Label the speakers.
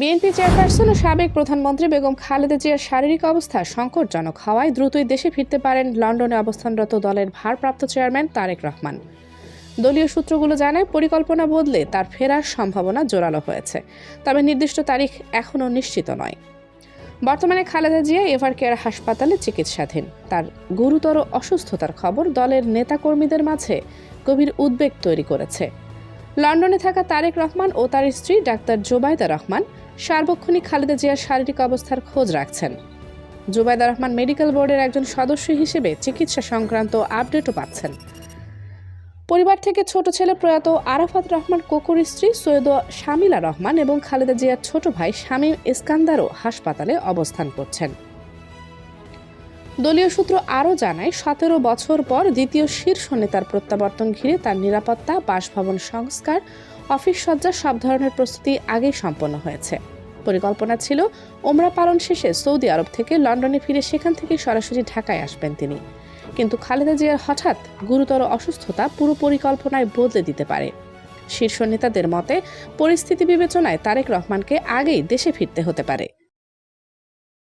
Speaker 1: BNP chairperson ও সাবেক প্রধানমন্ত্রী বেগম খালেদা জিয়ার শারীরিক অবস্থা সংকটজনক হওয়ায় দ্রুতই দেশে ফিরতে পারেন লন্ডনে অবস্থানরত দলের ভারপ্রাপ্ত চেয়ারম্যান তারেক রহমান। দলীয় সূত্রগুলো জানায়, পরিকল্পনা বদলে তার ফেরার সম্ভাবনা জোরালো হয়েছে, তবে নির্দিষ্ট তারিখ এখনও নিশ্চিত নয়। বর্তমানে খালেদা জিয়া এভার কেয়ার হাসপাতালে চিকিৎসাধীন। তার গুরুতর অসুস্থতার খবর দলের নেতাকর্মীদের মাঝে গভীর উদ্বেগ তৈরি করেছে। লন্ডনে থাকা তারেক রহমান ও তার স্ত্রী ডাক্তার জোবায়দা রহমান সার্বক্ষণিক খালেদা জিয়ার শারীরিক অবস্থার খোঁজ রাখছেন। জোবায়দা রহমান মেডিকেল বোর্ডের একজন সদস্য হিসেবে চিকিৎসা সংক্রান্ত আপডেটও পাচ্ছেন। পরিবার থেকে ছোট ছেলে প্রয়াত আরাফাত রহমান কোকুর স্ত্রী সৈয়দ শামিলা রহমান এবং খালেদা জিয়ার ছোট ভাই শামীম ইস্কান্দারও হাসপাতালে অবস্থান করছেন। দলীয় সূত্র আরও জানায়, সতেরো বছর পর দ্বিতীয় শীর্ষ নেতার প্রত্যাবর্তন ঘিরে তার নিরাপত্তা, বাসভবন সংস্কার, অফিস সজ্জা সব ধরনের প্রস্তুতি আগেই সম্পন্ন হয়েছে। পরিকল্পনা ছিল ওমরা পালন শেষে সৌদি আরব থেকে লন্ডনে ফিরে সেখান থেকে সরাসরি ঢাকায় আসবেন তিনি। কিন্তু খালেদা জিয়ার হঠাৎ গুরুতর অসুস্থতা পুরো পরিকল্পনায় বদলে দিতে পারে। শীর্ষ নেতাদের মতে, পরিস্থিতি বিবেচনায় তারেক রহমানকে আগেই দেশে ফিরতে হতে পারে।